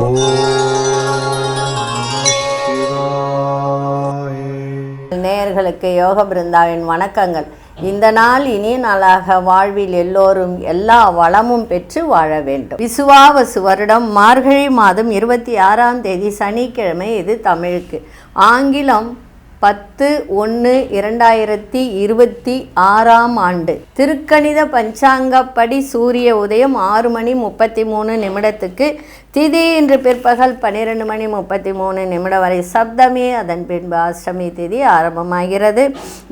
நேயர்களுக்கு யோக பிருந்தாவின் வணக்கங்கள். இந்த நாள் இனிய நாளாக வாழ்வில் எல்லோரும் எல்லா வளமும் பெற்று வாழ வேண்டும். விசுவாவசு வருடம் மார்கழி மாதம் இருபத்தி ஆறாம் தேதி சனிக்கிழமை இது தமிழுக்கு. ஆங்கிலம் பத்து ஒன்று இரண்டாயிரத்தி இருபத்தி ஆறாம் ஆண்டு. திருக்கணித பஞ்சாங்கப்படி சூரிய உதயம் ஆறு மணி முப்பத்தி மூணு நிமிடத்துக்கு திதி இன்று பிற்பகல் பன்னிரெண்டு மணி முப்பத்தி மூணு நிமிடம் வரை சப்தமி அதன் பின்பு அஷ்டமி திதி ஆரம்பமாகிறது.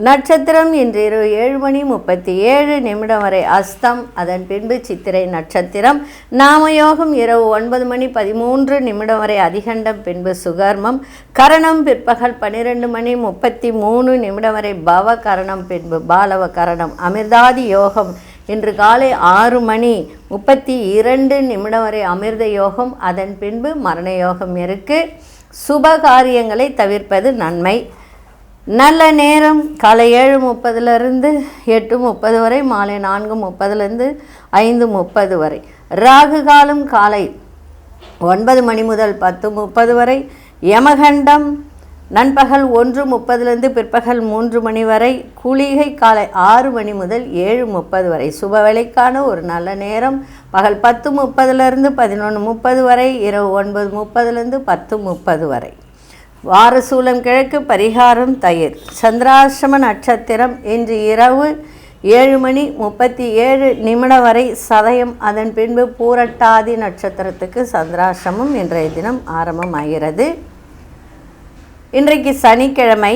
நட்சத்திரம் இன்று இரவு ஏழு மணி முப்பத்தி ஏழு நிமிடம் வரை அஸ்தம் அதன் பின்பு சித்திரை நட்சத்திரம். நாமயோகம் இரவு ஒன்பது மணி பதிமூன்று நிமிடம் வரை அதிகண்டம் பின்பு சுகர்மம். கரணம் பிற்பகல் பன்னிரெண்டு மணி முப்பத்தி மூணு நிமிடம் வரை பவ கரணம் பின்பு பாலவ கரணம். அமிர்தாதி யோகம் இன்று காலை ஆறு மணி முப்பத்தி இரண்டு நிமிடம் வரை அமிர்த யோகம் அதன் பின்பு மரண யோகம் இருக்கு. சுப காரியங்களை தவிர்ப்பது நன்மை. நல்ல நேரம் காலை ஏழு முப்பதுலேருந்து எட்டு முப்பது வரை மாலை நான்கு முப்பதுலேருந்து ஐந்து முப்பது வரை. ராகு காலம் காலை ஒன்பது மணி முதல் பத்து முப்பது வரை. யமகண்டம் நண்பகல் ஒன்று முப்பதுலேருந்து பிற்பகல் மூன்று மணி வரை குளிகை காலை ஆறு மணி முதல் ஏழு முப்பது வரை. சுப வேலைக்கான ஒரு நல்ல நேரம். பகல் பத்து முப்பதுலேருந்து பதினொன்று முப்பது வரை இரவு ஒன்பது முப்பதுலேருந்து பத்து முப்பது வரை. வாரசூலம் கிழக்கு பரிகாரம் தயிர். சந்திராசிரம நட்சத்திரம் இன்று இரவு ஏழு மணி முப்பத்தி ஏழு நிமிடம் வரை. சதயம் அதன் பின்பு பூரட்டாதி நட்சத்திரத்துக்கு சந்திராசிரமம் இன்றைய தினம் ஆரம்பமாகிறது. இன்றைக்கு சனிக்கிழமை.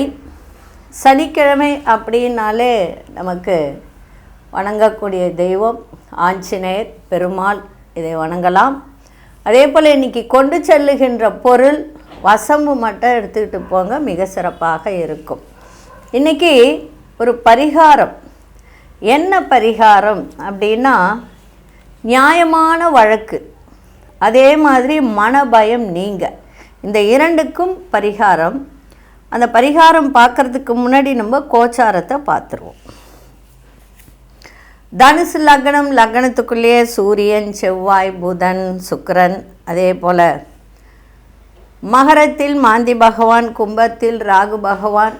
சனிக்கிழமை அப்படின்னாலே நமக்கு வணங்கக்கூடிய தெய்வம் ஆஞ்சநேயர் பெருமாள். இதை வணங்கலாம். அதே போல் இன்றைக்கி கொண்டு செல்லுகின்ற பொருள் வசம்பு மட்டும் எடுத்துக்கிட்டு போங்க மிக சிறப்பாக இருக்கும். இன்றைக்கி ஒரு பரிகாரம். என்ன பரிகாரம் அப்படின்னா நியாயமான வழக்கு. அதே மாதிரி மனபயம் நீங்கள் இந்த இரண்டுக்கும் பரிகாரம் அந்த பரிகாரம் பார்க்கறதுக்கு முன்னாடி நம்ம கோச்சாரத்தை பார்த்துருவோம். தனுசு லக்னம் லக்னத்துக்குள்ளேயே சூரியன் செவ்வாய் புதன் சுக்கரன் அதே போல் மகரத்தில் மாந்தி பகவான் கும்பத்தில் ராகு பகவான்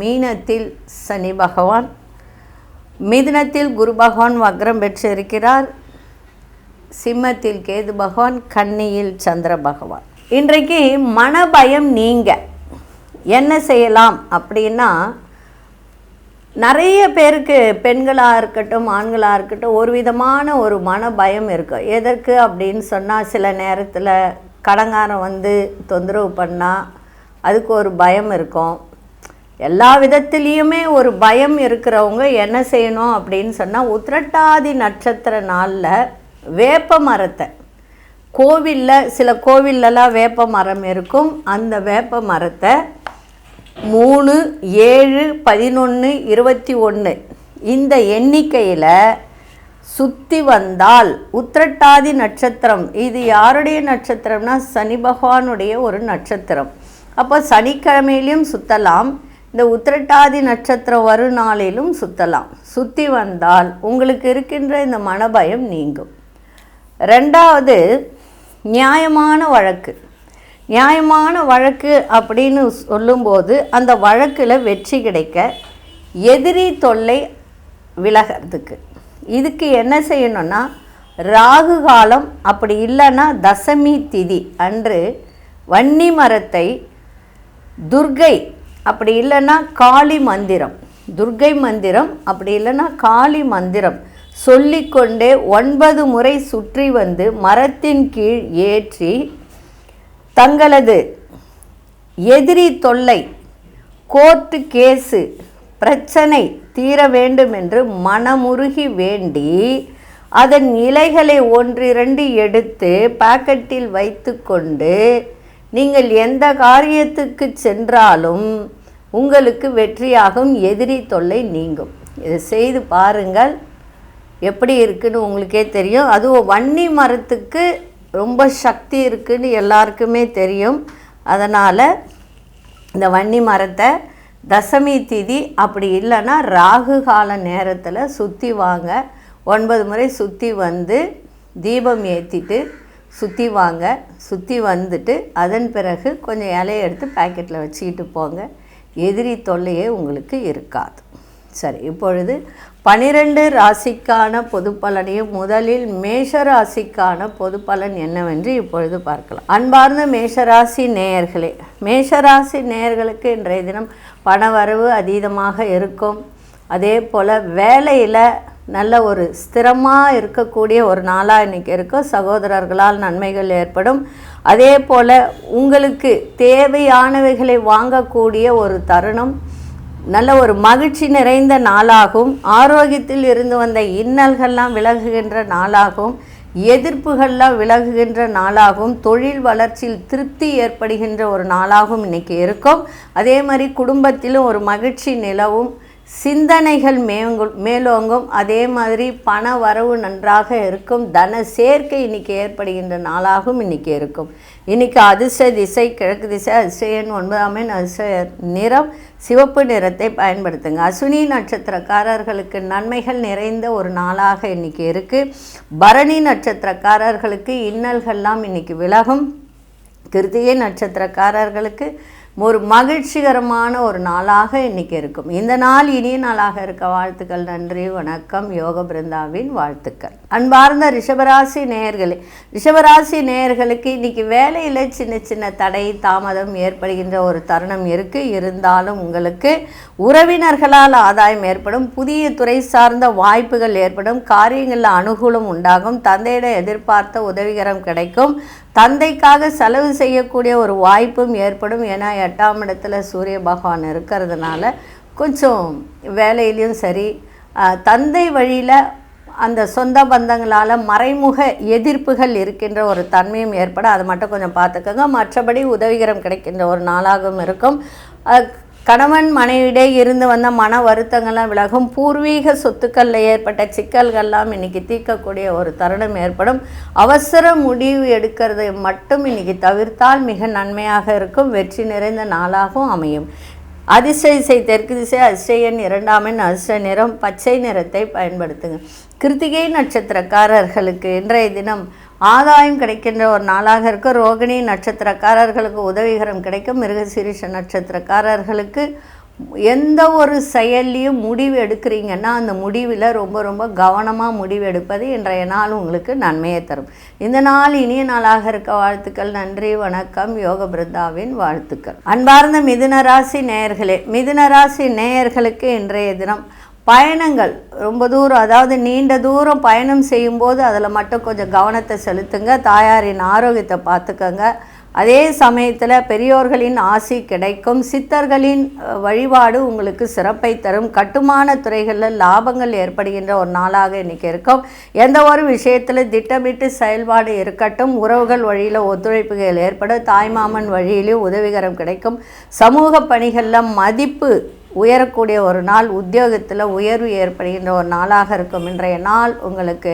மீனத்தில் சனி பகவான் மிதுனத்தில் குரு பகவான் வக்ரம் பெற்றிருக்கிறார். சிம்மத்தில் கேது பகவான் கன்னியில் சந்திர பகவான். இன்றைக்கு மனபயம் நீங்கள் என்ன செய்யலாம் அப்படின்னா நிறைய பேருக்கு பெண்களாக இருக்கட்டும் ஆண்களாக இருக்கட்டும் ஒரு விதமான ஒரு மனபயம் இருக்கும் எதற்கு அப்படின்னு சொன்னால் சில நேரத்தில் கடங்காரம் வந்து தொந்தரவு பண்ணால் அதுக்கு ஒரு பயம் இருக்கும். எல்லா விதத்துலேயுமே ஒரு பயம் இருக்கிறவங்க என்ன செய்யணும் அப்படின்னு சொன்னால் உத்திரட்டாதி நட்சத்திர நாளில் வேப்ப மரத்தை கோவிலில் சில கோவில்லலாம் வேப்ப மரம் இருக்கும். அந்த வேப்ப மரத்தை மூணு ஏழு பதினொன்று இருபத்தி ஒன்று இந்த எண்ணிக்கையில் சுற்றி வந்தால் உத்திரட்டாதி நட்சத்திரம். இது யாருடைய நட்சத்திரம்னா சனி பகவானுடைய ஒரு நட்சத்திரம். அப்போ சனிக்கிழமையிலையும் சுற்றலாம் இந்த உத்திரட்டாதி நட்சத்திரம் வரும் நாளிலும் சுற்றலாம் சுற்றி வந்தால் உங்களுக்கு இருக்கின்ற இந்த மனபயம் நீங்கும். ரெண்டாவது நியாயமான வழக்கு. நியாயமான வழக்கு அப்படின்னு சொல்லும்போது அந்த வழக்கில் வெற்றி கிடைக்க எதிரி தொல்லை விலகிறதுக்கு. இதுக்கு என்ன செய்யணும்னா ராகு காலம் அப்படி இல்லைன்னா தசமி திதி அன்று வன்னி மரத்தை துர்கை அப்படி இல்லைன்னா காளி மந்திரம். துர்கை மந்திரம் அப்படி இல்லைன்னா காளி மந்திரம் சொல்லிக்கொண்டே ஒன்பது முறை சுற்றி வந்து மரத்தின் கீழ் ஏற்றி தங்களது எதிரி தொல்லை கோர்ட்டு கேஸு பிரச்சனை தீர வேண்டும் என்று மனமுருகி வேண்டி அதன் இலைகளை ஒன்றிரண்டு எடுத்து பாக்கெட்டில் வைத்து கொண்டு நீங்கள் எந்த காரியத்துக்கு சென்றாலும் உங்களுக்கு வெற்றியாகும் எதிரி தொல்லை நீங்கும். இதை செய்து பாருங்கள். எப்படி இருக்குன்னு உங்களுக்கே தெரியும். அதுவும் வன்னி மரத்துக்கு ரொம்ப சக்தி இருக்குன்னு எல்லாருக்குமே தெரியும். அதனால் இந்த வன்னி மரத்தை தசமி திதி அப்படி இல்லைன்னா ராகு கால நேரத்தில் சுற்றி வாங்க. ஒன்பது முறை சுற்றி வந்து தீபம் ஏற்றிட்டு சுற்றி வாங்க. சுற்றி வந்துட்டு அதன் பிறகு கொஞ்சம் இலையை எடுத்து பேக்கெட்டில் வச்சுக்கிட்டு போங்க. எதிரி தொல்லையே உங்களுக்கு இருக்காது. சரி இப்பொழுது பனிரெண்டு ராசிக்கான பொது பலனையும் முதலில் மேஷ ராசிக்கான பொது பலன் என்னவென்று இப்பொழுது பார்க்கலாம். அன்பார்ந்த மேஷராசி நேயர்களே மேஷராசி நேயர்களுக்கு இன்றைய தினம் பணவரவு அதீதமாக இருக்கும். அதே போல் வேலையில் நல்ல ஒரு ஸ்திரமாக இருக்கக்கூடிய ஒரு நாளாக இன்றைக்கி இருக்கும் சகோதரர்களால் நன்மைகள் ஏற்படும். அதே போல் உங்களுக்கு தேவையானவைகளை வாங்கக்கூடிய ஒரு தருணம். நல்ல ஒரு மகிழ்ச்சி நிறைந்த நாளாகும். ஆரோக்கியத்தில் இருந்து வந்த இன்னல்கள்லாம் விலகுகின்ற நாளாகும். எதிர்ப்புகள்லாம் விலகுகின்ற நாளாகும். தொழில் வளர்ச்சியில் திருப்தி ஏற்படுகின்ற ஒரு நாளாகவும் இன்றைக்கி இருக்கும். அதே மாதிரி குடும்பத்திலும் ஒரு மகிழ்ச்சி நிலவும். சிந்தனைகள் மேங்கு மேலோங்கும். அதே மாதிரி பண வரவு நன்றாக இருக்கும். தன சேர்க்கை இன்னைக்கு ஏற்படுகின்ற நாளாகவும் இன்னைக்கு இருக்கும். இன்னைக்கு அதிர்ஷ்ட திசை கிழக்கு திசை அதிர்ஷ்டன் ஒன்பதாம் எண் அதிர்ஷ்ட நிறம் சிவப்பு நிறத்தை பயன்படுத்துங்க. அசுனி நட்சத்திரக்காரர்களுக்கு நன்மைகள் நிறைந்த ஒரு நாளாக இன்னைக்கு இருக்குது பரணி நட்சத்திரக்காரர்களுக்கு இன்னல்கள்லாம் இன்னைக்கு விலகும். கிருத்திகை நட்சத்திரக்காரர்களுக்கு ஒரு மகிழ்ச்சிகரமான ஒரு நாளாக இன்னைக்கு இருக்கும். இந்த நாள் இனிய நாளாக இருக்க. வாழ்த்துக்கள் நன்றி வணக்கம். யோக பிருந்தாவின் வாழ்த்துக்கள். அன்பார்ந்த ரிஷபராசி நேயர்களே ரிஷபராசி நேயர்களுக்கு இன்னைக்கு வேலையில் சின்ன சின்ன தடை தாமதம் ஏற்படுகின்ற ஒரு தருணம் இருக்குது இருந்தாலும் உங்களுக்கு உறவினர்களால் ஆதாயம் ஏற்படும் புதிய துறை சார்ந்த வாய்ப்புகள் ஏற்படும் காரியங்களில் அனுகூலம் உண்டாகும் தந்தையிட எதிர்பார்த்த உதவிகரம் கிடைக்கும் தந்தைக்காக செலவு செய்யக்கூடிய ஒரு வாய்ப்பும் ஏற்படும். ஏன்னா எட்டாம் இடத்துல சூரிய பகவான் இருக்கிறதுனால கொஞ்சம் வேலையிலையும் சரி தந்தை வழியில் அந்த சொந்த பந்தங்களால் மறைமுக எதிர்ப்புகள் இருக்கின்ற ஒரு தன்மையும் ஏற்பட அதை மட்டும் கொஞ்சம் பார்த்துக்கோங்க. மற்றபடி உதவிகரம் கிடைக்கின்ற ஒரு நாளாகவும் இருக்கும். கணவன் மனைவியிடே இருந்து வந்த மன வருத்தங்கள்லாம் விலகும். பூர்வீக சொத்துக்களில் ஏற்பட்ட சிக்கல்கள்லாம் இன்றைக்கி தீர்க்கக்கூடிய ஒரு தருணம் ஏற்படும். அவசர முடிவு எடுக்கிறதை மட்டும் இன்றைக்கி தவிர்த்தால் மிக நன்மையாக இருக்கும். வெற்றி நிறைந்த நாளாகவும் அமையும். அதிர்ஷ்ட திசை தெற்கு திசை அதிர்ஷ்டன் இரண்டாம் எண் அதிர்ஷ்ட நிறம் பச்சை நிறத்தை பயன்படுத்துங்க. கிருத்திகை நட்சத்திரக்காரர்களுக்கு இன்றைய தினம் ஆதாயம் கிடைக்கின்ற ஒரு நாளாக இருக்க. ரோகிணி நட்சத்திரக்காரர்களுக்கு உதவிகரம் கிடைக்கும். மிருகசீரிஷ நட்சத்திரக்காரர்களுக்கு எந்த ஒரு செயல்லையும் முடிவு எடுக்கிறீங்கன்னா அந்த முடிவில் ரொம்ப ரொம்ப கவனமாக முடிவு எடுப்பது இன்றைய நாள் உங்களுக்கு நன்மையை தரும். இந்த நாள் இனிய நாளாக இருக்க வாழ்த்துக்கள் நன்றி வணக்கம். யோக பிருந்தாவின் வாழ்த்துக்கள். அன்பார்ந்த மிதுனராசி நேயர்களே மிதுனராசி நேயர்களுக்கு இன்றைய தினம் பயணங்கள் ரொம்ப தூரம் அதாவது நீண்ட தூரம் பயணம் செய்யும்போது அதில் மட்டும் கொஞ்சம் கவனத்தை செலுத்துங்க. தாயாரின் ஆரோக்கியத்தை பார்த்துக்கங்க. அதே சமயத்தில் பெரியோர்களின் ஆசி கிடைக்கும். சித்தர்களின் வழிபாடு உங்களுக்கு சிறப்பை தரும். கட்டுமான துறைகளில் லாபங்கள் ஏற்படுகின்ற ஒரு நாளாக இன்னைக்கு இருக்கும். எந்த ஒரு விஷயத்தில் திட்டமிட்டு செயல்பாடு இருக்கட்டும் உறவுகள் வழியில் ஒத்துழைப்புகள் ஏற்படும். தாய்மாமன் வழியிலும் உதவிகரம் கிடைக்கும். சமூக பணிகளில் மதிப்பு உயரக்கூடிய ஒரு நாள் உத்தியோகத்தில் உயர்வு ஏற்படுகின்ற ஒரு நாளாக இருக்கும். இன்றைய நாள் உங்களுக்கு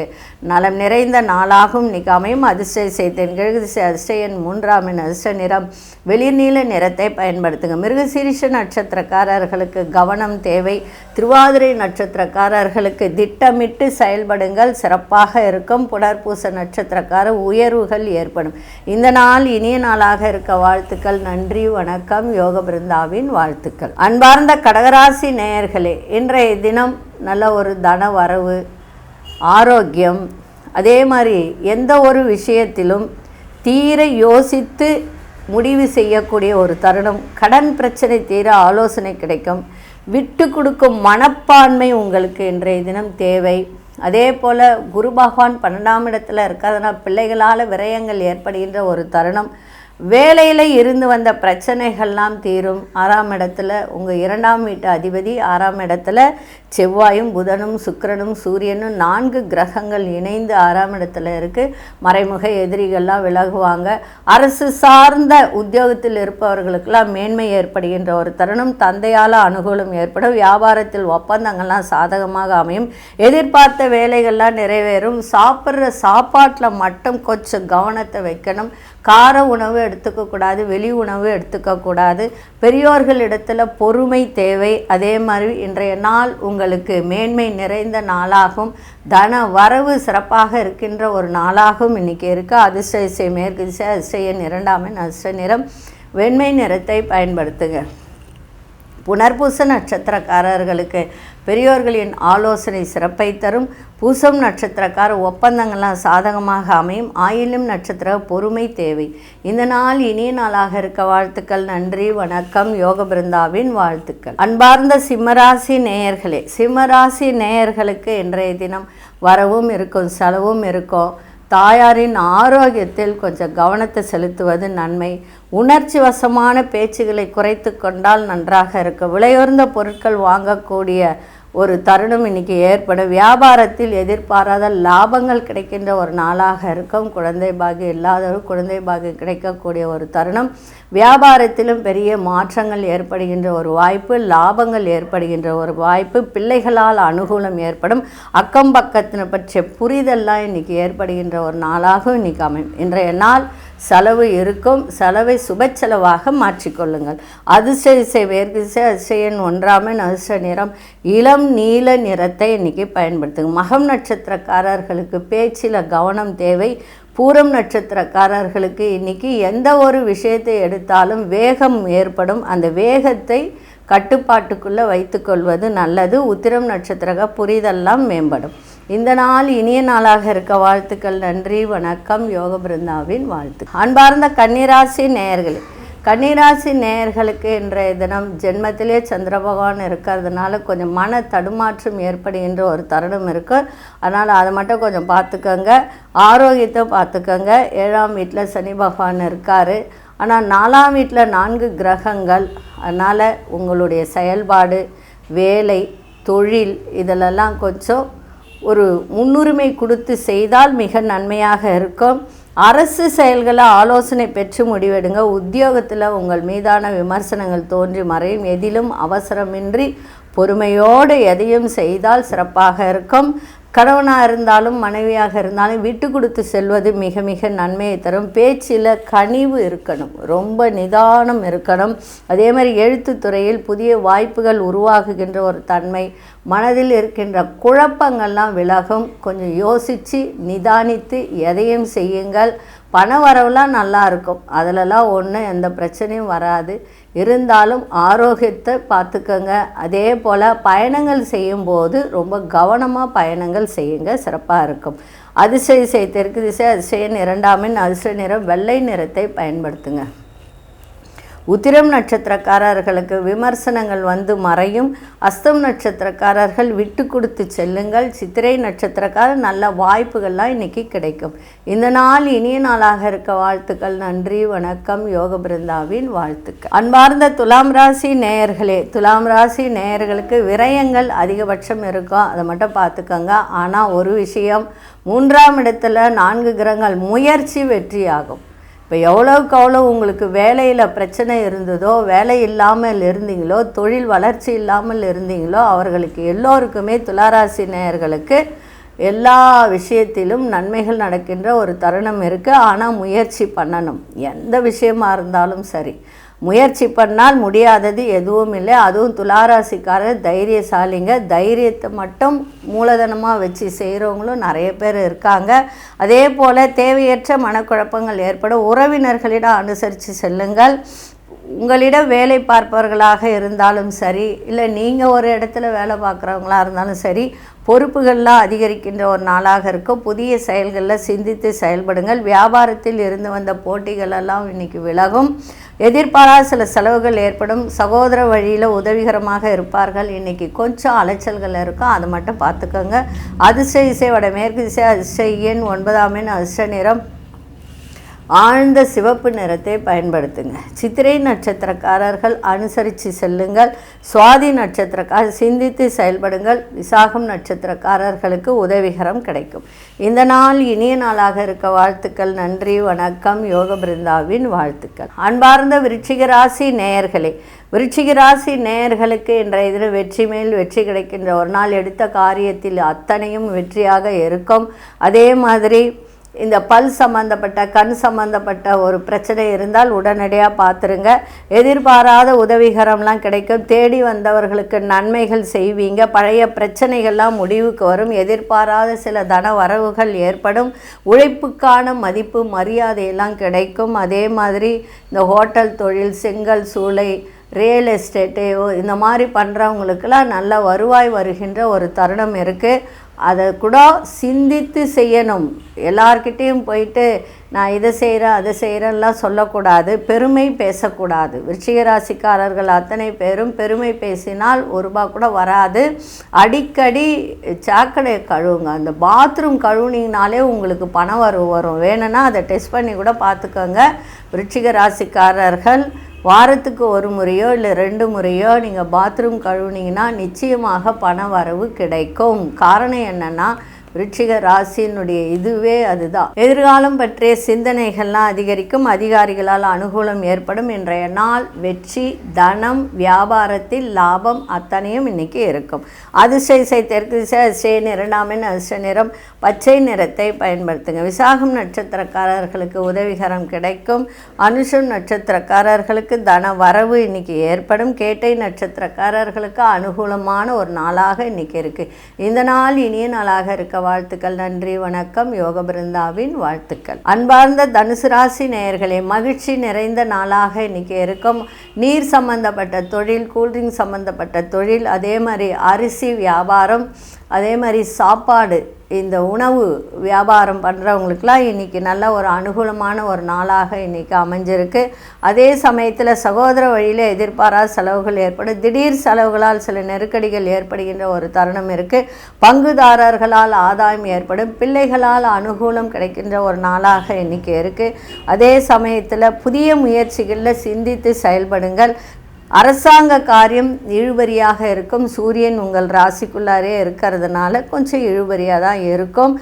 நலம் நிறைந்த நாளாகவும் இன்னைக்கு அமையும் அதிர்ஷ்ட செய்தேன் கிழகுதிசை அதிர்ஷ்ட எண் மூன்றாம் எண் அதிர்ஷ்ட நிறம். வெளிர்நீல நிறத்தை பயன்படுத்துங்க. மிருகசீரிஷ நட்சத்திரக்காரர்களுக்கு கவனம் தேவை. திருவாதிரை நட்சத்திரக்காரர்களுக்கு திட்டமிட்டு செயல்படுங்கள். சிறப்பாக இருக்கும். புனர்பூச நட்சத்திரக்கார உயர்வுகள் ஏற்படும். இந்த நாள் இனிய நாளாக இருக்க வாழ்த்துக்கள். நன்றி வணக்கம். யோக பிருந்தாவின் வாழ்த்துக்கள். அன்பார்ந்த கடகராசி நேயர்களே இன்றைய தினம் நல்ல ஒரு தன வரவு ஆரோக்கியம் அதே மாதிரி எந்த ஒரு விஷயத்திலும் தீர யோசித்து முடிவு செய்யக்கூடிய ஒரு தருணம். கடன் பிரச்சனை தீர ஆலோசனை கிடைக்கும். விட்டு கொடுக்கும் மனப்பான்மை உங்களுக்கு இன்றைய தினம் தேவை. அதே போல் குரு பகவான் பன்னெண்டாம் இடத்துல இருக்கிறதுனா பிள்ளைகளால் விரயங்கள் ஏற்படுகின்ற ஒரு தருணம். வேலையில் இருந்து வந்த பிரச்சனைகள்லாம் தீரும். ஆறாம் இடத்துல உங்கள் இரண்டாம் வீட்டு அதிபதி ஆறாம் இடத்துல செவ்வாயும் புதனும் சுக்கிரனும் சூரியனும் நான்கு கிரகங்கள் இணைந்து ஆறாம் இடத்துல இருக்குது மறைமுக எதிரிகள்லாம் விலகுவாங்க. அரசு சார்ந்த உத்தியோகத்தில் இருப்பவர்களுக்கெல்லாம் மேன்மை ஏற்படுகின்ற ஒரு தருணம். தந்தையால் அனுகூலம் ஏற்படும். வியாபாரத்தில் ஒப்பந்தங்கள்லாம் சாதகமாக அமையும். எதிர்பார்த்த வேலைகள்லாம் நிறைவேறும். சாப்பிட்ற சாப்பாட்டில் மட்டும் கொஞ்சம் கவனத்தை வைக்கணும். கார உணவு எடுத்துக்கக்கூடாது வெளி உணவு எடுத்துக்கக்கூடாது பெரியோர்களிடத்தில் பொறுமை தேவை. அதே மாதிரி இன்றைய நாள் உங்களுக்கு மேன்மை நிறைந்த நாளாகும். தன வரவு சிறப்பாக இருக்கின்ற ஒரு நாளாகவும் இன்னைக்கு இருக்குது அதிர்ஷ்ட இசை மேற்கு திசை அதிர்ஷ்டன் எண் அதிர்ஷ்ட நிறம். வெண்மை நிறத்தை பயன்படுத்துங்க. புனர்பூச நட்சத்திரக்காரர்களுக்கு பெரியோர்களின் ஆலோசனை சிறப்பை தரும். பூசம் நட்சத்திரக்கார ஒப்பந்தங்கள்லாம் சாதகமாக அமையும். ஆயிலும் நட்சத்திர பொறுமை தேவை. இந்த நாள் இனிய நாளாக இருக்க வாழ்த்துக்கள். நன்றி வணக்கம். யோக பிருந்தாவின் வாழ்த்துக்கள். அன்பார்ந்த சிம்மராசி நேயர்களே சிம்மராசி நேயர்களுக்கு இன்றைய தினம் வரவும் இருக்கும் செலவும் இருக்கும். தாயாரின் ஆரோக்கியத்தில் கொஞ்சம் கவனத்தை செலுத்துவது நன்மை. உணர்ச்சி வசமான பேச்சுகளை குறைத்து கொண்டால் நன்றாக இருக்கும். விலையுயர்ந்த பொருட்கள் வாங்கக்கூடிய ஒரு தருணம் இன்னைக்கு ஏற்படும் வியாபாரத்தில் எதிர்பாராத லாபங்கள் கிடைக்கின்ற ஒரு நாளாக இருக்கும். குழந்தை பாகியம் இல்லாதவரும் குழந்தை பாகியம் கிடைக்கக்கூடிய ஒரு தருணம். வியாபாரத்திலும் பெரிய மாற்றங்கள் ஏற்படுகின்ற ஒரு வாய்ப்பு லாபங்கள் ஏற்படுகின்ற ஒரு வாய்ப்பு பிள்ளைகளால் அனுகூலம் ஏற்படும். அக்கம் பக்கத்தினை பற்றிய புரிதல்லாம் இன்னைக்கு ஏற்படுகின்ற ஒரு நாளாகவும் இன்னைக்கு அமையும் இன்றைய நாள் செலவு இருக்கும். செலவை சுப செலவாக மாற்றிக்கொள்ளுங்கள் அதிர்ஷ்ட வேர்கிசை வேர்திசை அதிசயன் ஒன்றாமன் அதிர்ஷ்ட நிறம். இளம் நீல நிறத்தை இன்னைக்கு பயன்படுத்துங்க. மகம் நட்சத்திரக்காரர்களுக்கு பேச்சில் கவனம் தேவை. பூரம் நட்சத்திரக்காரர்களுக்கு இன்னைக்கு எந்த ஒரு விஷயத்தை எடுத்தாலும் வேகம் ஏற்படும். அந்த வேகத்தை கட்டுப்பாட்டுக்குள்ளே வைத்துக்கொள்வது நல்லது. உத்திரம் நட்சத்திரக புரிதெல்லாம் மேம்படும். இந்த நாள் இனிய நாளாக இருக்க வாழ்த்துக்கள் நன்றி வணக்கம் யோக பிருந்தாவின் வாழ்த்து. அன்பார்ந்த கன்னிராசி நேயர்களே கன்னிராசி நேயர்களுக்கு இன்றைய தினம் ஜென்மத்திலே சந்திர பகவான் இருக்கிறதுனால கொஞ்சம் மன தடுமாற்றம் ஏற்படுகின்ற ஒரு தருணம் இருக்குது அதனால் அதை மட்டும் கொஞ்சம் பார்த்துக்கோங்க. ஆரோக்கியத்தை பார்த்துக்கோங்க. ஏழாம் வீட்டில் சனி பகவான் இருக்கார். ஆனால் நாலாம் வீட்டில் நான்கு கிரகங்கள். அதனால் உங்களுடைய செயல்பாடு வேலை தொழில் இதிலெல்லாம் கொஞ்சம் ஒரு முன்னுரிமை கொடுத்து செய்தால் மிக நன்மையாக இருக்கும். அரசு செயல்களை ஆலோசனை பெற்று முடிவெடுங்க. உத்தியோகத்தில் உங்கள் மீதான விமர்சனங்கள் தோன்றி மறையும். எதிலும் அவசரமின்றி பொறுமையோடு எதையும் செய்தால் சிறப்பாக இருக்கும். கணவனாக இருந்தாலும் மனைவியாக இருந்தாலும் விட்டு கொடுத்து செல்வது மிக மிக நன்மையை தரும். பேச்சில் கனிவு இருக்கணும். ரொம்ப நிதானம் இருக்கணும். அதே மாதிரி எழுத்துத்துறையில் புதிய வாய்ப்புகள் உருவாகுகின்ற ஒரு தன்மை மனதில் இருக்கின்ற குழப்பங்கள்லாம் விலகும். கொஞ்சம் யோசித்து நிதானித்து எதையும் செய்யுங்கள். பண வரவுலாம் நல்லா இருக்கும். அதிலலாம் ஒன்றும் எந்த பிரச்சனையும் வராது. இருந்தாலும் ஆரோக்கியத்தை பார்த்துக்கோங்க. அதே போல் பயணங்கள் செய்யும்போது ரொம்ப கவனமாக பயணங்கள் செய்யுங்க. சிறப்பாக இருக்கும். அதிசய திசை தெற்கு திசை அதிசயன் இரண்டாமின் அதிசய நிறம் வெள்ளை நிறத்தை பயன்படுத்துங்க. உத்திரம் நட்சத்திரக்காரர்களுக்கு விமர்சனங்கள் வந்து மறையும். அஸ்தம் நட்சத்திரக்காரர்கள் விட்டு கொடுத்து செல்லுங்கள். சித்திரை நட்சத்திரக்காரர் நல்ல வாய்ப்புகள்லாம் இன்னைக்கு கிடைக்கும். இந்த நாள் இனிய நாளாக இருக்க வாழ்த்துக்கள். நன்றி வணக்கம். யோக பிருந்தாவின் வாழ்த்துக்கள். அன்பார்ந்த துலாம் ராசி நேயர்களே துலாம் ராசி நேயர்களுக்கு விரயங்கள் அதிகபட்சம் இருக்கும். அதை மட்டும் பார்த்துக்கோங்க. ஆனால் ஒரு விஷயம் மூன்றாம் இடத்துல நான்கு கிரகங்கள் முயற்சி வெற்றியாகும். இப்போ எவ்வளோக்கு எவ்வளோ உங்களுக்கு வேலையில் பிரச்சனை இருந்ததோ வேலை இல்லாமல் இருந்தீங்களோ தொழில் வளர்ச்சி இல்லாமல் இருந்தீங்களோ அவர்களுக்கு எல்லோருக்குமே துளாராசி நேயர்களுக்கு எல்லா விஷயத்திலும் நன்மைகள் நடக்கின்ற ஒரு தருணம் இருக்குது ஆனால் முயற்சி பண்ணணும். எந்த விஷயமா இருந்தாலும் சரி. முயற்சி பண்ணால் முடியாதது எதுவும் இல்லை. அதுவும் துளாராசிக்காரர் தைரியசாலிங்க. தைரியத்தை மட்டும் மூலதனமாக வச்சு செய்கிறவங்களும் நிறைய பேர் இருக்காங்க. அதே போல் தேவையற்ற மனக்குழப்பங்கள் ஏற்படும் உறவினர்களிடம் அனுசரித்து செல்லுங்கள். உங்களிடம் வேலை பார்ப்பவர்களாக இருந்தாலும் சரி இல்லை நீங்கள் ஒரு இடத்துல வேலை பார்க்குறவங்களா இருந்தாலும் சரி பொறுப்புகள்லாம் அதிகரிக்கின்ற ஒரு நாளாக இருக்கும். புதிய செயல்களில் சிந்தித்து செயல்படுங்கள். வியாபாரத்தில் இருந்து வந்த போட்டிகளெல்லாம் இன்றைக்கி இன்னைக்கு விலகும். எதிர்பாராத சில செலவுகள் ஏற்படும். சகோதர வழியில் உதவிகரமாக இருப்பார்கள். இன்னைக்கு கொஞ்சம் அலைச்சல்கள் இருக்கும். அதை மட்டும் பார்த்துக்கோங்க. அதிர்ஷ்ட இசை வட மேற்கு திசை அதிர்ஷ்ட எண் ஒன்பதாம் எண் அதிர்ஷ்ட நிறம். ஆழ்ந்த சிவப்பு நிறத்தை பயன்படுத்துங்க. சித்திரை நட்சத்திரக்காரர்கள் அனுசரித்து செல்லுங்கள். சுவாதி நட்சத்திரக்கார சிந்தித்து செயல்படுங்கள். விசாகம் நட்சத்திரக்காரர்களுக்கு உதவிகரம் கிடைக்கும். இந்த நாள் இனிய நாளாக இருக்க வாழ்த்துக்கள். நன்றி வணக்கம். யோக பிருந்தாவின் வாழ்த்துக்கள். அன்பார்ந்த விருச்சிக ராசி நேயர்களே விருச்சிக ராசி நேயர்களுக்கு இன்றைய தினம் வெற்றி மேல் வெற்றி கிடைக்கின்ற ஒரு நாள். எடுத்த காரியத்தில் அத்தனையும் வெற்றியாக இருக்கும். அதே மாதிரி இந்த பல் சம்பந்தப்பட்ட கண் சம்பந்தப்பட்ட ஒரு பிரச்சனை இருந்தால் உடனடியாக பார்த்துருங்க எதிர்பாராத உதவிகரம்லாம் கிடைக்கும். தேடி வந்தவர்களுக்கு நன்மைகள் செய்வீங்க. பழைய பிரச்சனைகள்லாம் முடிவுக்கு வரும். எதிர்பாராத சில தன வரவுகள் ஏற்படும். உழைப்புக்கான மதிப்பு மரியாதையெல்லாம் கிடைக்கும். அதே மாதிரி இந்த ஹோட்டல் தொழில் செங்கல் சூளை ரியல் எஸ்டேட்டு இந்த மாதிரி பண்ணுறவங்களுக்கெல்லாம் நல்ல வருவாய் வருகின்ற ஒரு தருணம் இருக்குது அதை கூட சிந்தித்து செய்யணும். எல்லார்கிட்டேயும் போயிட்டு நான் இதை செய்கிறேன் அதை செய்கிறேன்லாம் சொல்லக்கூடாது. பெருமை பேசக்கூடாது. விருச்சிகராசிக்காரர்கள் அத்தனை பேரும் பெருமை பேசினால் ஒரு ரூபா கூட வராது. அடிக்கடி சாக்கடையை கழுவுங்க. அந்த பாத்ரூம் கழுவுனீங்கனாலே உங்களுக்கு பணம் வரும் வரும். வேணும்னா அதை டெஸ்ட் பண்ணி கூட பார்த்துக்கோங்க. விருச்சிக ராசிக்காரர்கள் வாரத்துக்கு ஒரு முறையோ இல்லை ரெண்டு முறையோ நீங்கள் பாத்ரூம் கழுவுனீங்கன்னா நிச்சயமாக பண வரவு கிடைக்கும். காரணம் என்னென்னா ரிச்சிக ராசியினுடைய இதுவே அதுதான். எதிர்காலம் பற்றிய சிந்தனைகள்லாம் அதிகரிக்கும். அதிகாரிகளால் அனுகூலம் ஏற்படும். இன்றைய நாள் வெற்றி தனம் வியாபாரத்தில் லாபம் அத்தனையும் இன்னைக்கு இருக்கும். அதிர்ஷ்ட இசை தெற்கு திசை அதிர்ஷ்ட நிறனாமின் அதிர்ஷ்ட நிறம். பச்சை நிறத்தை பயன்படுத்துங்க. விசாகம் நட்சத்திரக்காரர்களுக்கு உதவிகரம் கிடைக்கும். அனுஷம் நட்சத்திரக்காரர்களுக்கு தன வரவு இன்னைக்கு ஏற்படும். கேட்டை நட்சத்திரக்காரர்களுக்கு அனுகூலமான ஒரு நாளாக இன்னைக்கு இருக்கு. இந்த நாள் இனிய நாளாக இருக்க வாழ்த்துக்கள் நன்றி வணக்கம். யோக பிருந்தாவின் வாழ்த்துக்கள். அன்பார்ந்த தனுசு ராசி நேயர்களே மகிழ்ச்சி நிறைந்த நாளாக இன்னைக்கு இருக்கும். நீர் சம்பந்தப்பட்ட தொழில் கூல்ட்ரிங்க் சம்பந்தப்பட்ட தொழில் அதே மாதிரி அரிசி வியாபாரம் அதே மாதிரி சாப்பாடு இந்த உணவு வியாபாரம் பண்ணுறவங்களுக்குலாம் இன்றைக்கி நல்ல ஒரு அனுகூலமான ஒரு நாளாக இன்றைக்கி அமைஞ்சிருக்கு. அதே சமயத்தில் சகோதர வழியில் எதிர்பாராத செலவுகள் ஏற்படும். திடீர் செலவுகளால் சில நெருக்கடிகள் ஏற்படுகின்ற ஒரு தருணம் இருக்குது பங்குதாரர்களால் ஆதாயம் ஏற்படும். பிள்ளைகளால் அனுகூலம் கிடைக்கின்ற ஒரு நாளாக இன்றைக்கி இருக்குது அதே சமயத்தில் புதிய முயற்சிகளில் சிந்தித்து செயல்படுங்கள். அரசாங்க காரியம் இழுபறியாக இருக்கும். சூரியன் உங்கள் ராசிக்குள்ளாரே இருக்கிறதுனால கொஞ்சம் இழுபறியாக தான் இருக்கும்.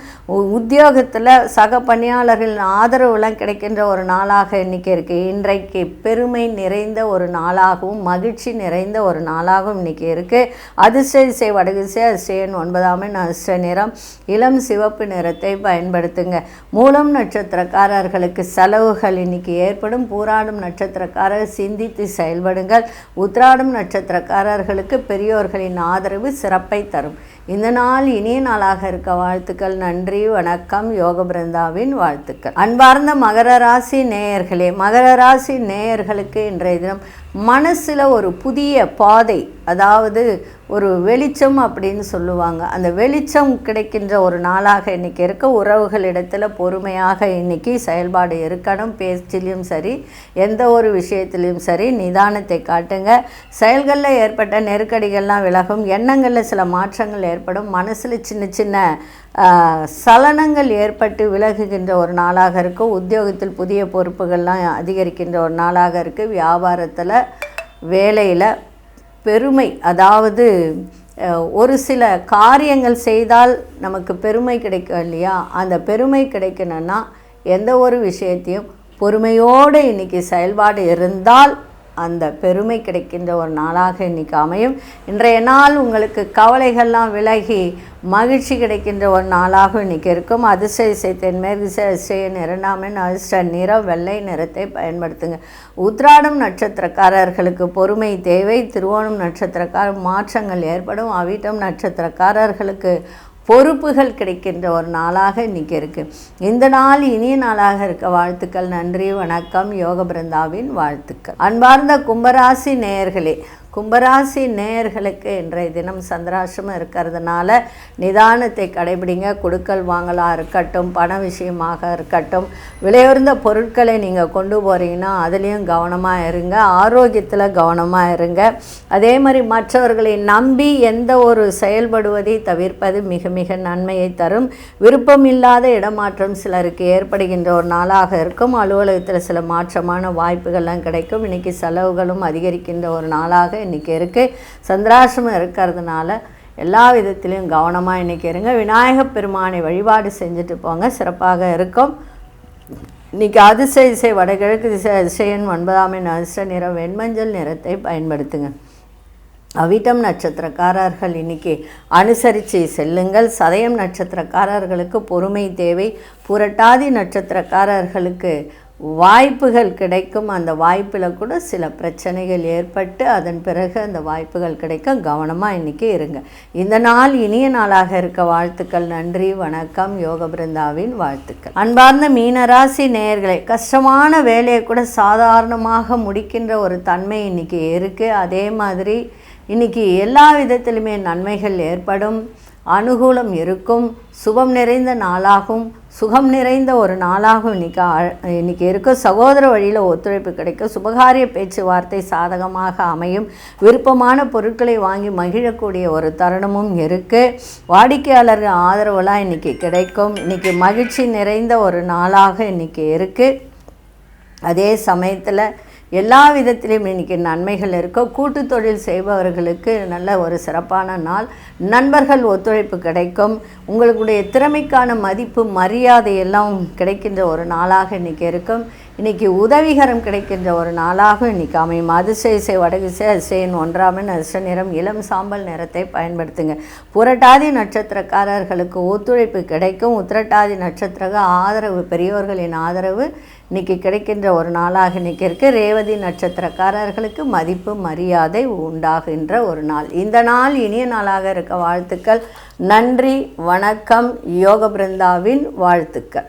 உத்தியோகத்தில் சக பணியாளர்களின் ஆதரவுலாம் கிடைக்கின்ற ஒரு நாளாக இன்றைக்கி இருக்குது இன்றைக்கு பெருமை நிறைந்த ஒரு நாளாகவும் மகிழ்ச்சி நிறைந்த ஒரு நாளாகவும் இன்றைக்கி இருக்குது அதிர்ஷ்ட இசை வடகிசை அதிர்ஷ்டன் ஒன்பதாம் அதிர்ஷ்ட நிறம். இளம் சிவப்பு நிறத்தை பயன்படுத்துங்க. மூலம் நட்சத்திரக்காரர்களுக்கு செலவுகள் இன்னைக்கு ஏற்படும். பூராடும் நட்சத்திரக்காரர் சிந்தித்து செயல்படுங்கள். உத்ராடம் நட்சத்திரக்காரர்களுக்கு பெரியோர்களின் ஆதரவு சிறப்பை தரும். இந்த நாள் இனிய நாளாக இருக்க வாழ்த்துக்கள். நன்றி வணக்கம். யோக பிருந்தாவின் வாழ்த்துக்கள். அன்பார்ந்த மகர ராசி நேயர்களே மகர ராசி நேயர்களுக்கு இன்றைய தினம் மனசில் ஒரு புதிய பாதை அதாவது ஒரு வெளிச்சம் அப்படின்னு சொல்லுவாங்க. அந்த வெளிச்சம் கிடைக்கின்ற ஒரு நாளாக இன்றைக்கி இருக்க உறவுகளிடத்தில் பொறுமையாக இன்றைக்கி செயல்பாடு இருக்கணும் பேச்சிலையும் சரி எந்த ஒரு விஷயத்துலையும் சரி நிதானத்தை காட்டுங்க. செயல்களில் ஏற்பட்ட நெருக்கடிகள்லாம் விலகும் எண்ணங்களில் சில மாற்றங்கள் ஏற்படும் மனசில் சின்ன சின்ன சலனங்கள் ஏற்பட்டு விலகுகின்ற ஒரு நாளாக இருக்குது உத்தியோகத்தில் புதிய பொறுப்புகள்லாம் அதிகரிக்கின்ற ஒரு நாளாக இருக்குது வியாபாரத்தில் வேலையில் பெருமை அதாவது ஒரு சில காரியங்கள் செய்தால் நமக்கு பெருமை கிடைக்கும் இல்லையா? அந்த பெருமை கிடைக்கணும்னா எந்த ஒரு விஷயத்தையும் பொறுமையோடு இன்றைக்கி செயல்பாடு இருந்தால் அந்த பெருமை கிடைக்கின்ற ஒரு நாளாக இன்றைக்கி அமையும். இன்றைய நாள் உங்களுக்கு கவலைகள்லாம் விலகி மகிழ்ச்சி கிடைக்கின்ற ஒரு நாளாக இன்றைக்கி இருக்கும். அதிர்ஷ்ட இசை தென்மேற்கு அதிசயன் இரண்டாமின் அதிர்ஷ்ட நிறம் வெள்ளை நிறத்தை பயன்படுத்துங்க. உத்ராடம் நட்சத்திரக்காரர்களுக்கு பொறுமை தேவை. திருவோணம் நட்சத்திரக்கார மாற்றங்கள் ஏற்படும். அவிட்டம் நட்சத்திரக்காரர்களுக்கு பொறுப்புகள் கிடைக்கின்ற ஒரு நாளாக இன்றைக்கி இருக்குது இந்த நாள் இனிய நாளாக இருக்க வாழ்த்துக்கள். நன்றி வணக்கம். யோக பிருந்தாவின் வாழ்த்துக்கள். அன்பார்ந்த கும்பராசி நேயர்களே கும்பராசி நேயர்களுக்கு இன்றைய தினம் சந்திராசிரமம் இருக்கிறதுனால நிதானத்தை கடைபிடிங்க. கொடுக்கல் வாங்கலாக இருக்கட்டும் பண விஷயமாக இருக்கட்டும் விலையுறந்த பொருட்களை நீங்கள் கொண்டு போகிறீங்கன்னா அதுலேயும் கவனமாக இருங்க. ஆரோக்கியத்தில் கவனமாக இருங்க. அதே மாதிரி மற்றவர்களை நம்பி எந்த ஒரு செயல்படுவதை தவிர்ப்பது மிக மிக நன்மையை தரும். விருப்பம் இல்லாத இடமாற்றம் சிலருக்கு ஏற்படுகின்ற ஒரு நாளாக இருக்கும். அலுவலகத்தில் சில மாற்றமான வாய்ப்புகள்லாம் கிடைக்கும். இன்றைக்கி செலவுகளும் அதிகரிக்கின்ற ஒரு நாளாக இன்றைக்கி இருக்குது சந்திராசிரமம் இருக்கிறதுனால எல்லா விதத்திலையும் கவனமாக இன்றைக்கி இருங்க. விநாயகப் பெருமானை வழிபாடு செஞ்சுட்டு போங்க. சிறப்பாக இருக்கும். இன்றைக்கி அதிர்ஷ்ட இசை வடகிழக்கு திசை அதிசயன் ஒன்பதாம் எண் அதிர்ஷ்ட நிறம் வெண்மஞ்சள் நிறத்தை பயன்படுத்துங்க. அவிட்டம் நட்சத்திரக்காரர்கள் இன்னைக்கு அனுசரித்து செல்லுங்கள். சதயம் நட்சத்திரக்காரர்களுக்கு பொறுமை தேவை. புரட்டாதி நட்சத்திரக்காரர்களுக்கு வாய்ப்புகள் கிடைக்கும். அந்த வாய்ப்பில் கூட சில பிரச்சனைகள் ஏற்பட்டு அதன் பிறகு அந்த வாய்ப்புகள் கிடைக்க கவனமாக இன்றைக்கி இருங்க. இந்த நாள் இனிய நாளாக இருக்க வாழ்த்துக்கள் நன்றி வணக்கம் யோக பிருந்தாவின் வாழ்த்துக்கள். அன்பார்ந்த மீனராசி நேர்களை கஷ்டமான வேலையை கூட சாதாரணமாக முடிக்கின்ற ஒரு தன்மை இன்றைக்கி இருக்குது அதே மாதிரி இன்றைக்கி எல்லா விதத்திலுமே நன்மைகள் ஏற்படும். அனுகூலம் இருக்கும். சுபம் நிறைந்த நாளாகும். சுகம் நிறைந்த ஒரு நாளாகும் இன்றைக்கி இன்றைக்கி இன்னைக்கு இருக்கும் சகோதர வழியில் ஒத்துழைப்பு கிடைக்கும் சுபகாரிய பேச்சுவார்த்தை சாதகமாக அமையும். விருப்பமான பொருட்களை வாங்கி மகிழக்கூடிய ஒரு தருணமும் இருக்குது வாடிக்கையாளர் ஆதரவுலாம் இன்னைக்கு கிடைக்கும். இன்றைக்கி மகிழ்ச்சி நிறைந்த ஒரு நாளாக இன்னைக்கு இருக்குது அதே சமயத்தில் எல்லா விதத்திலையும் இன்னைக்கு நன்மைகள் இருக்கும் கூட்டு தொழில் செய்பவர்களுக்கு நல்ல ஒரு சிறப்பான நாள். நண்பர்கள் ஒத்துழைப்பு கிடைக்கும். உங்களுடைய திறமைக்கான மதிப்பு மரியாதை எல்லாம் கிடைக்கின்ற ஒரு நாளாக இன்னைக்கு இருக்கும். இன்னைக்கு உதவிகரம் கிடைக்கின்ற ஒரு நாளாக இன்றைக்கி அமையும். அதிசய இசை வடகிசை அதிசயன் ஒன்றாமன் அதிர்ஷ்ட நிறம் இளம் சாம்பல் நிறத்தை பயன்படுத்துங்க. புரட்டாதி நட்சத்திரக்காரர்களுக்கு ஒத்துழைப்பு கிடைக்கும். உத்திரட்டாதி நட்சத்திர ஆதரவு பெரியோர்களின் ஆதரவு இன்னைக்கு கிடைக்கின்ற ஒரு நாளாக இன்றைக்கி இருக்குது ரேவதி நட்சத்திரக்காரர்களுக்கு மதிப்பு மரியாதை உண்டாகின்ற ஒரு நாள். இந்த நாள் இனிய நாளாக இருக்க வாழ்த்துக்கள். நன்றி வணக்கம் யோக பிருந்தாவின் வாழ்த்துக்கள்.